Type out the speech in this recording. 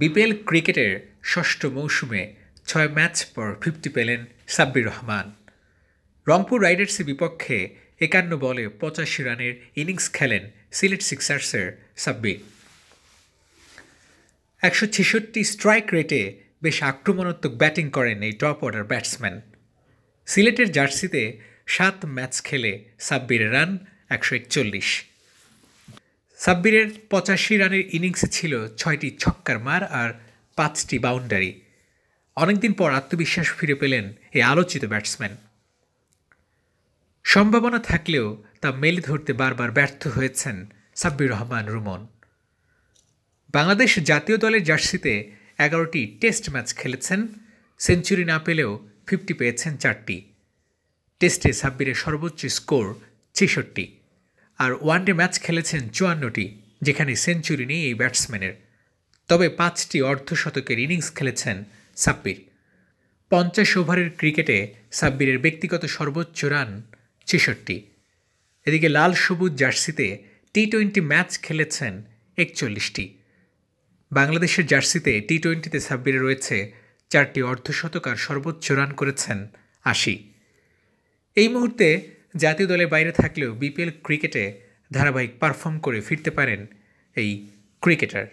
BPL ক্রিকেটের ষষ্ঠ মৌসুমে ছয় ম্যাচ পর ফিফটি পেলেন সাব্বির রহমান। রংপুর রাইডার্সের বিপক্ষে একান্ন বলে পঁচাশি রানের ইনিংস খেলেন সিলেট সিক্সার্সের সাব্বির। একশো ছেষট্টি স্ট্রাইক রেটে বেশ আক্রমণাত্মক ব্যাটিং করেন এই টপ অর্ডার ব্যাটসম্যান। সিলেটের জার্সিতে সাত ম্যাচ খেলে সাব্বির রান একশো একচল্লিশ। সাব্বিরের পঁচাশি রানের ইনিংসে ছিল ছয়টি ছক্কার মার আর পাঁচটি বাউন্ডারি। অনেকদিন পর আত্মবিশ্বাস ফিরে পেলেন এই আলোচিত ব্যাটসম্যান। সম্ভাবনা থাকলেও তা মেলে ধরতে বারবার ব্যর্থ হয়েছেন সাব্বির রহমান, রুমন। বাংলাদেশ জাতীয় দলের জার্সিতে এগারোটি টেস্ট ম্যাচ খেলেছেন, সেঞ্চুরি না পেলেও ফিফটি পেয়েছেন চারটি। টেস্টে সাব্বিরের সর্বোচ্চ স্কোর ছেষট্টি। আর ওয়ানডে ম্যাচ খেলেছেন চুয়ান্নটি, যেখানে সেঞ্চুরি নেই এই ব্যাটসম্যানের। তবে পাঁচটি অর্ধশতকের ইনিংস খেলেছেন সাব্বির। পঞ্চাশ ওভারের ক্রিকেটে সাব্বিরের ব্যক্তিগত সর্বোচ্চ রান ছেষট্টি। এদিকে লাল সবুজ জার্সিতে টি টোয়েন্টি ম্যাচ খেলেছেন একচল্লিশটি। বাংলাদেশের জার্সিতে টি টোয়েন্টিতে সাব্বিরে রয়েছে চারটি অর্ধশতক আর সর্বোচ্চ রান করেছেন আশি। এই মুহূর্তে জাতীয় দলের বাইরে থাকলেও বিপিএল ক্রিকেটে ধারাবাহিক পারফর্ম করে ফিরতে পারেন এই ক্রিকেটার